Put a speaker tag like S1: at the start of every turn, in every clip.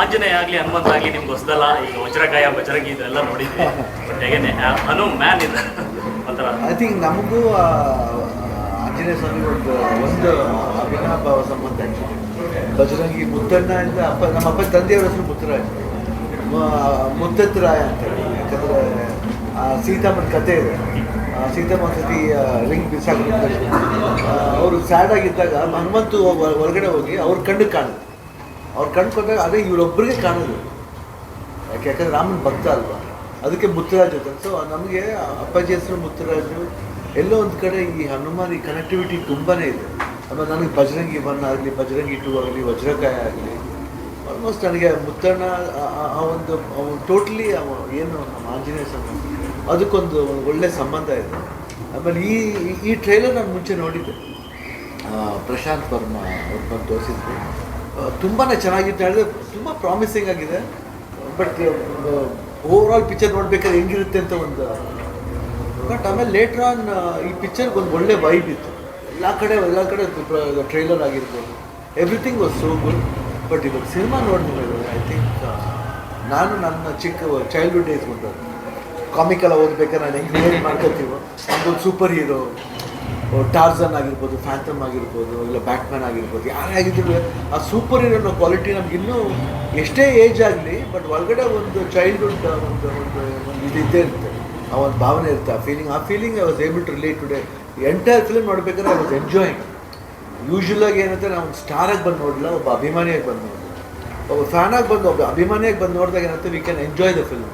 S1: ಆಂಜನೇಯ ಆಗಲಿ, ಹನುಮಂತ ಆಗಲಿ, ನಿಮ್ಗೆ ಹೊಸದಲ್ಲ ಈಗ ವಜ್ರಕಾಯ ಬಜರಂಗಿ ಇದೆಲ್ಲ ನೋಡಿದ್ವಿ. ಬಟ್ ಹೇಗೇನೆ ಹನು ಮ್ಯಾನ್ ಇದೆ. ಒಂಥರ.
S2: ಐ ಥಿಂಕ್ ನಮಗೂ ಆಂಜನೇಯ ಸ್ವಾಮಿ ಒಂದು ಒಂದು ಅಭಿನಾಭಾವ ಸಂಬಂಧ ಬಜರಂಗಿ ಮುತ್ತಣ್ಣ ಅಂತ ಅಪ್ಪ, ನಮ್ಮ ಅಪ್ಪ ತಂದೆಯವರ ಹೆಸರು ಮುತ್ತರಾಜ್. ಮುತ್ತತ್ರಾಯ ಅಂತ ಹೇಳಿ. ಯಾಕಂದರೆ ಸೀತಾಮನ್ ಕತೆ ಇದೆ. ಸೀತಮ್ಮ ಲಿಂಕ್ ರಿಂಗ್ ಬಿಸಾಕಿದ್ರು ಅವರು ಸ್ಯಾಡ್ ಆಗಿದ್ದಾಗ ಹನುಮಂತು ಹೊರ- ಹೊರಗಡೆ ಹೋಗಿ ಅವ್ರ ಕಣ್ಣು ಕಾಣುದು. ಅವ್ರ ಕಣ್ಣು ಕೊಟ್ಟಾಗ ಅದೇ ಇವರೊಬ್ಬರಿಗೆ ಕಾಣೋದು. ಯಾಕೆ, ಯಾಕಂದ್ರೆ ರಾಮನ ಭಕ್ತ ಅಲ್ವಾ? ಅದಕ್ಕೆ ಮುತ್ತರಾಜ್ ಅಂತ ಸೊ ನಮಗೆ ಅಪ್ಪಾಜಿ ಹೆಸರು ಮುತ್ತರಾಜು. ಎಲ್ಲೋ ಒಂದು ಕಡೆ ಈ ಹನುಮಾನ್ ಈ ಕನೆಕ್ಟಿವಿಟಿ ತುಂಬಾ ಇದೆ. ಆಮೇಲೆ ನನಗೆ ಬಜರಂಗಿ ಒನ್ ಆಗಲಿ ಬಜರಂಗಿ ಟೂ ಆಗಲಿ ವಜ್ರಕಾಯ ಆಗಲಿ ಆಲ್ಮೋಸ್ಟ್ ನನಗೆ ಮುತ್ತಣ್ಣ, ಆ- ಒಂದು ಅವನು ಟೋಟ್ಲಿ ಏನು ನಮ್ಮ ಆಂಜನೇಯ ಸಂಬಂಧ ಅದಕ್ಕೊಂದು ಒಳ್ಳೆ ಸಂಬಂಧ ಇದೆ. ಆಮೇಲೆ ಈ, ಈ- ಟ್ರೈಲರ್ ನಾನು ಮುಂಚೆ ನೋಡಿದ್ದೆ. ಪ್ರಶಾಂತ್ ವರ್ಮಾ ಅವ್ರು ಬಂದು ತೋರಿಸಿದ್ರು. ತುಂಬಾ ಚೆನ್ನಾಗಿತ್ತು. ಹೇಳಿದ್ರೆ ತುಂಬ ಪ್ರಾಮಿಸಿಂಗ್ ಆಗಿದೆ. ಬಟ್ ಓವರ್ ಆಲ್ ಪಿಕ್ಚರ್ ನೋಡ್ಬೇಕಾದ್ರೆ ಹೆಂಗಿರುತ್ತೆ ಅಂತ ಒಂದು ಬಟ್ ಆಮೇಲೆ ಲೇಟ್ರ್ ಆನ್ ಈ ಪಿಕ್ಚರ್ಗೆ ಒಂದು ಒಳ್ಳೆ ವೈಬ್ ಇತ್ತು. ಎಲ್ಲ ಕಡೆ ಎಲ್ಲ ಕಡೆ ಟ್ರೈಲರ್ ಆಗಿರ್ಬೋದು. Everything was so good but ಇವಾಗ ಸಿನಿಮಾ ನೋಡಿದ್ರೆ ಐ ಥಿಂಕ್ ನಾನು ನನ್ನ ಚಿಕ್ಕ ಚೈಲ್ಡ್ಹುಡ್ ಡೇಸ್ ಬಂದ ಕಾಮಿಕಲ್ಲ ಓದ್ಬೇಕಾದ್ರೆ ನಾನು ಹೆಂಗೆ ಏನು ಮಾಡ್ಕೊತೀವೋ ಒಂದು ಸೂಪರ್ ಹೀರೋ ಟಾರ್ಜನ್ ಆಗಿರ್ಬೋದು ಫ್ಯಾಂಥಮ್ ಆಗಿರ್ಬೋದು, ಇಲ್ಲ ಬ್ಯಾಟ್ಮ್ಯಾನ್ ಆಗಿರ್ಬೋದು, ಯಾರೇ ಆಗಿದ್ರು ಆ ಸೂಪರ್ ಹೀರೋನ ಕ್ವಾಲಿಟಿ ನಮ್ಗೆ ಇನ್ನೂ ಎಷ್ಟೇ ಏಜ್ ಆಗಲಿ ಬಟ್ ಒಳಗಡೆ ಒಂದು ಚೈಲ್ಡ್ಹುಡ್ ಒಂದು ಒಂದು ಒಂದು ಇದಿದ್ದೇ ಇರುತ್ತೆ. ಆ ಒಂದು ಭಾವನೆ ಇರುತ್ತೆ. ಆ ಫೀಲಿಂಗ್ ಆ feeling I was able to relate to the entire film ನೋಡ್ಬೇಕಾದ್ರೆ ಐ ವಾಸ್ ಎಂಜಾಯಿಂಗ್ ಯೂಶ್ವಲಾಗಿ ಏನಂತ ನಾವು ಸ್ಟಾರಾಗಿ ಬಂದು ನೋಡಲಿಲ್ಲ ಒಬ್ಬ ಅಭಿಮಾನಿಯಾಗಿ ಬಂದು ನೋಡಿಲ್ಲ. ಒಬ್ಬ ಫ್ಯಾನಾಗಿ ಬಂದು, ಒಬ್ಬ ಅಭಿಮಾನಿಯಾಗಿ ಬಂದು ನೋಡಿದಾಗ ಏನಂತ we can enjoy the film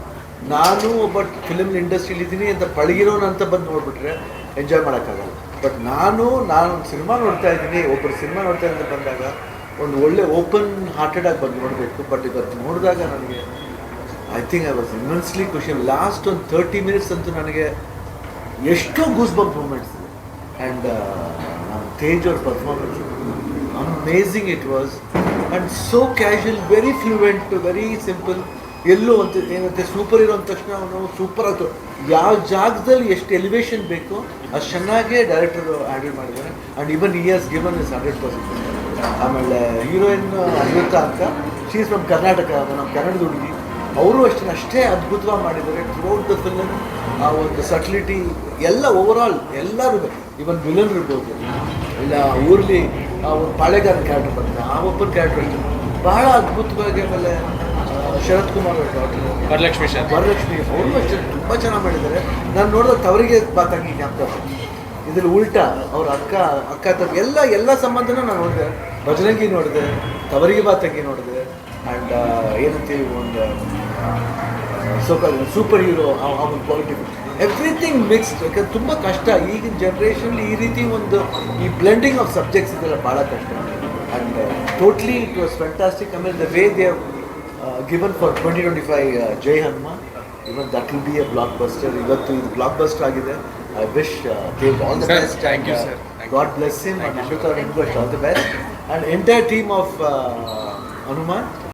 S2: ನಾನು ಒಬ್ಬ ಫಿಲ್ಮ್ ಇಂಡಸ್ಟ್ರಿಲಿ ಇದ್ದೀನಿ ಅಂತ ಪಳಗಿರೋನು ಅಂತ ಬಂದು ನೋಡಿಬಿಟ್ರೆ ಎಂಜಾಯ್ ಮಾಡೋಕ್ಕಾಗಲ್ಲ. ಬಟ್ ನಾನು ನಾನು ಸಿನಿಮಾ ನೋಡ್ತಾ ಇದ್ದೀನಿ ಒಬ್ಬರು ಸಿನಿಮಾ ನೋಡ್ತಾ ಅಂತ ಬಂದಾಗ ಒಂದು ಒಳ್ಳೆ ಓಪನ್ ಹಾರ್ಟೆಡ್ ಆಗಿ ಬಂದು ನೋಡಬೇಕು. ಬಟ್ ಇವತ್ತು ನೋಡಿದಾಗ ನನಗೆ I think I was immensely ಖುಷಿ. ಲಾಸ್ಟ್ ಒಂದು ತರ್ಟಿ ಮಿನಿಟ್ಸ್ ಅಂತೂ ನನಗೆ ಎಷ್ಟೋ ಗೂಸ್ ಬಂಪ್ ಮೂಮೆಂಟ್ಸ್ ಇದೆ ಆ್ಯಂಡ್ ನಮ್ಮ ತೇಜ್ ಅವ್ರ performance amazing it was and so casual very fluent very simple ಎಲ್ಲೋ ಅಂತ ಏನಂತೆ ಸೂಪರ್ ಇರೋ ಅಂದ ತಕ್ಷಣ ನಾವು ಸೂಪರ್ ಆಯಿತು. ಯಾವ ಜಾಗದಲ್ಲಿ ಎಷ್ಟು ಎಲಿವೇಶನ್ ಬೇಕೋ ಅಷ್ಟು ಚೆನ್ನಾಗೇ ಡೈರೆಕ್ಟರ್ ಹ್ಯಾಂಡಲ್ ಮಾಡಿದ್ದಾರೆ. And even ears given is hundred percent ಆಮೇಲೆ ಹೀರೋಯಿನ್ ಅನ್ವಿತಾ ಅಂತ. ಶೀಸ್ ಫ್ರಮ್ ಕರ್ನಾಟಕ ನಮ್ಮ ಕನ್ನಡದ ಹುಡುಗಿ. ಅವರು ಅಷ್ಟೇ ಅಷ್ಟೇ ಅದ್ಭುತವಾಗಿ ಮಾಡಿದ್ದಾರೆ. ಥ್ರೂಔಟ್ ದ ಫಿಲಮ್ ಆ ಒಂದು ಸಟ್ಲಿಟಿ ಎಲ್ಲ ಓವರ್ ಆಲ್ ಎಲ್ಲರೂ ಇವನ್ ವಿಲನ್ ಇರ್ಬೋದು ಇಲ್ಲ ಊರ್ಲಿ ಆ ಒಂದು ಪಾಳೆಗಾರ ಕ್ಯಾರೆಕ್ಟರ್ ಬರ್ತದೆ ಆ ಒಬ್ಬನ ಕ್ಯಾರೆಕ್ಟರ್ ಬಹಳ ಅದ್ಭುತವಾಗಿ ಆಮೇಲೆ ಶರತ್ ಕುಮಾರ್
S3: ವರಲಕ್ಷ್ಮಿ
S2: ವರಲಕ್ಷ್ಮಿ ಅವರು ಅಷ್ಟೇ ತುಂಬ ಚೆನ್ನಾಗಿ ಮಾಡಿದ್ದಾರೆ. ನಾನು ನೋಡಿದ ತವರಿಗೆ ಬಾತಂಗಿ ಜ್ಞಾಪಕ ಇದ್ರಲ್ಲಿ ಉಲ್ಟಾ ಅವ್ರ ಅಕ್ಕ ಅಕ್ಕ ತಮ್ಮ ಎಲ್ಲ ಎಲ್ಲ ಸಂಬಂಧನೂ ನಾನು ನೋಡಿದೆ. ಬಜರಂಗಿ ನೋಡಿದೆ ತವರಿಗೆ ಬಾತಂಗಿ ನೋಡಿದೆ ಆ್ಯಂಡ್ ಏನಂತೀವಿ ಒಂದು ಸೂಪರ್ ಸೂಪರ್ ಹೀರೋ ಒಂದು ಕ್ವಾಲಿಟಿ ಎವ್ರಿಥಿಂಗ್ ಮಿಕ್ಸ್ಡ್ ಯಾಕಂದ್ರೆ ತುಂಬ ಕಷ್ಟ. ಈಗಿನ ಜನ್ರೇಷನ್ ಈ ರೀತಿ ಒಂದು ಈ ಬ್ಲೆಂಡಿಂಗ್ ಆಫ್ ಸಬ್ಜೆಕ್ಟ್ಸ್ ಇದೆಲ್ಲ ಭಾಳ ಕಷ್ಟ. And totally it was fantastic ಆಮೇಲೆ the way they given for twenty twenty five Jai Hanuma even that will be a blockbuster ಇವತ್ತು ಇದು ಬ್ಲಾಕ್ ಬಸ್ಟರ್ ಆಗಿದೆ I wish thank all the best
S3: thank you sir. God
S2: bless him and Ashoka all the best. And entire team of uh, Hanuman,